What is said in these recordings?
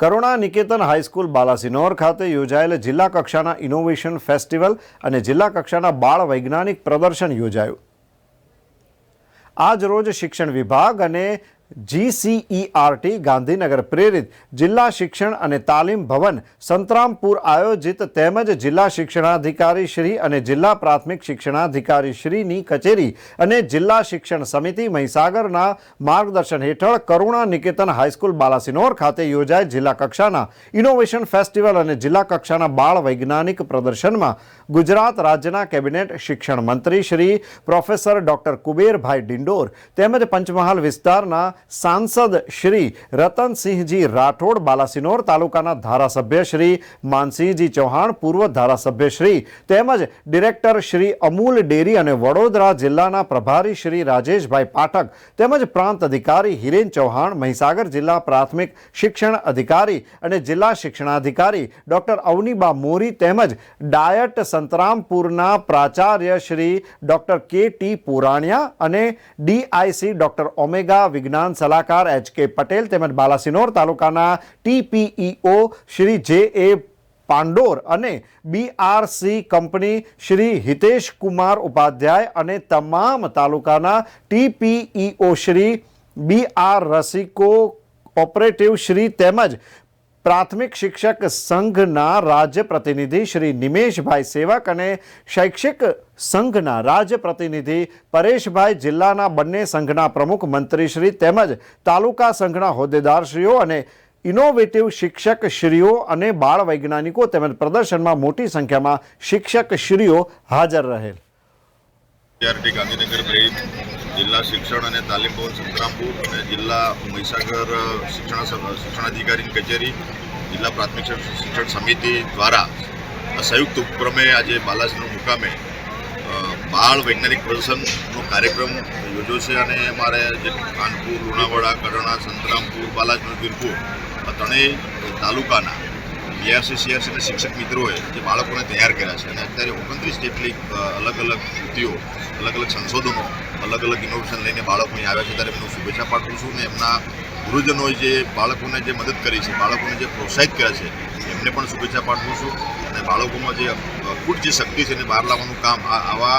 કરુણા Niketan high school Balasinor ખાતે યોજાયેલ જિલ્લા કક્ષાના ઇનોવેશન ફેસ્ટિવલ અને જિલ્લા કક્ષાના બાળ વૈજ્ઞાનિક પ્રદર્શન યોજાયું. આજ રોજ શિક્ષણ વિભાગ અને જીસીઈઆરટી ગાંધીનગર પ્રેરિત જિલ્લા શિક્ષણ અને તાલીમ ભવન સંતરામપુર આયોજિત તેમજ જિલ્લા શિક્ષણાધિકારી શ્રી અને જિલ્લા પ્રાથમિક શિક્ષણાધિકારી શ્રીની કચેરી અને જિલ્લા શિક્ષણ સમિતિ મહીસાગરના માર્ગદર્શન હેઠળ કરુણા નિકેતન હાઈસ્કૂલ બાલાસિનોર ખાતે યોજાયેલ જિલ્લા કક્ષાના ઇનોવેશન ફેસ્ટિવલ અને જિલ્લા કક્ષાના બાળ વૈજ્ઞાનિક પ્રદર્શનમાં ગુજરાત રાજ્યના કેબિનેટ શિક્ષણ મંત્રી શ્રી પ્રોફેસર ડોક્ટર કુબેરભાઈ ડિંડોર તેમજ પંચમહાલ વિસ્તારના સાંસદ શ્રી રતનસિંહજી રાઠોડ, બાલાસિનોર તાલુકાના ધારાસભ્ય શ્રી માનસિંહજી ચૌહાણ, પૂર્વ ધારાસભ્ય શ્રી તેમજ ડિરેક્ટર શ્રી અમૂલ ડેરી અને વડોદરા જિલ્લાના પ્રભારી શ્રી રાજેશભાઈ પાઠક તેમજ પ્રાંત અધિકારી હિરેન ચૌહાણ, મહીસાગર જિલ્લા પ્રાથમિક શિક્ષણ અધિકારી અને જિલ્લા શિક્ષણાધિકારી ડોક્ટર અવનીબા મોરી તેમજ ડાયટ સંતરામપુરના પ્રાચાર્ય Shri doctor K T Puraniya અને ડીઆઈસી ડોક્ટર ઓમેગા વિજ્ઞાન સલાહકાર એચ કે પટેલ તેમજ બાલાસિનોર તાલુકાના ટીપીઈઓ શ્રી જે એ પાંડોર અને બીઆરસી કંપની શ્રી હિતેશ કુમાર ઉપાધ્યાય અને તમામ તાલુકાના ટીપીઈઓ શ્રી બીઆર રસિકો ઓપરેટિવ શ્રી તેમજ પ્રાથમિક શિક્ષક સંઘના રાજ્ય પ્રતિનિધિ શ્રી નિમેશભાઈ સેવક અને શૈક્ષિક સંઘના રાજ્ય પ્રતિનિધિ પરેશભાઈ જિલ્લાના બંને સંઘના પ્રમુખ મંત્રીશ્રી તેમજ તાલુકા સંઘના હોદ્દેદારશ્રીઓ અને ઇનોવેટિવ શિક્ષક શ્રીઓ અને બાળ વૈજ્ઞાનિકો તેમજ પ્રદર્શનમાં મોટી સંખ્યામાં શિક્ષક શ્રીઓ હાજર રહેલ. જિલ્લા શિક્ષણ અને તાલીમ ભવન સંતરામપુર અને જિલ્લા મહીસાગર શિક્ષણ શિક્ષણાધિકારીની કચેરી, જિલ્લા પ્રાથમિક શિક્ષણ સમિતિ દ્વારા સંયુક્ત ઉપક્રમે આજે બાલાજીનો મુકામે બાળ વૈજ્ઞાનિક પ્રદર્શનનો કાર્યક્રમ યોજ્યો છે અને અમારે જે કાનપુર, લુણાવાડા, કડણા, સંતરામપુર, બાલાજનો વીરપુર ત્રણેય તાલુકાના બીઆરસી સીઆરસી અને શિક્ષક મિત્રોએ જે બાળકોને તૈયાર કર્યા છે. અને અત્યારે ઓગણત્રીસ જેટલી અલગ અલગ કૃતિઓ, અલગ અલગ સંશોધનો, અલગ અલગ ઇનોવેશન લઈને બાળકો અહીં આવ્યા છે. ત્યારે એમનું શુભેચ્છા પાઠવું છું અને એમના ગુરુજનોએ જે બાળકોને જે મદદ કરી છે, બાળકોને જે પ્રોત્સાહિત કર્યા છે, એમને પણ શુભેચ્છા પાઠવું છું. અને બાળકોમાં જે અખૂટ જે શક્તિ છે એને બહાર લાવવાનું કામ આવા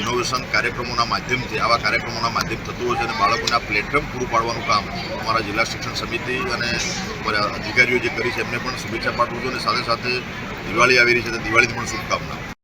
ઇનોવેશન કાર્યક્રમોના માધ્યમથી, આવા કાર્યક્રમોના માધ્યમ થતું હોય છે અને બાળકોને આ પ્લેટફોર્મ પૂરું પાડવાનું કામ અમારા જિલ્લા શિક્ષણ સમિતિ અને અધિકારીઓ જે કરી છે, એમને પણ શુભેચ્છા પાઠવું છું અને સાથે સાથે દિવાળી આવી રહી છે, તો દિવાળીની પણ શુભકામનાઓ